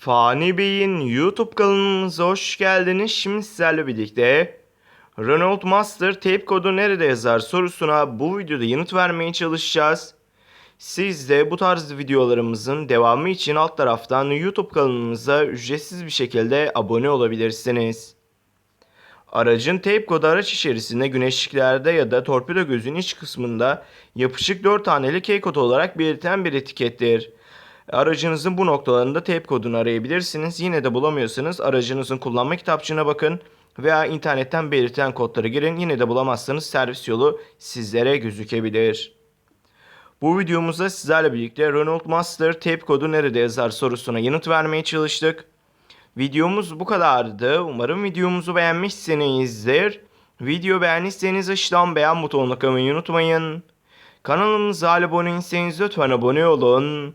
Fani Bey'in YouTube kanalımıza hoş geldiniz. Şimdi sizlerle birlikte Renault Master tape kodu nerede yazar sorusuna bu videoda yanıt vermeye çalışacağız. Siz de bu tarz videolarımızın devamı için alt taraftan YouTube kanalımıza ücretsiz bir şekilde abone olabilirsiniz. Aracın tape kodu araç içerisinde güneşliklerde ya da torpido gözün iç kısmında yapışık 4 taneli key kodu olarak belirten bir etikettir. Aracınızın bu noktalarında tape kodunu arayabilirsiniz. Yine de bulamıyorsanız aracınızın kullanma kitapçığına bakın veya internetten belirtilen kodları girin. Yine de bulamazsanız servis yolu sizlere gözükebilir. Bu videomuzda sizlerle birlikte Renault Master tape kodu nerede yazar sorusuna yanıt vermeye çalıştık. Videomuz bu kadardı. Umarım videomuzu beğenmişsinizdir. Video beğendiyseniz aşağıdan beğen butonuna kılmayı unutmayın. Kanalımıza hala abone değilseniz lütfen abone olun.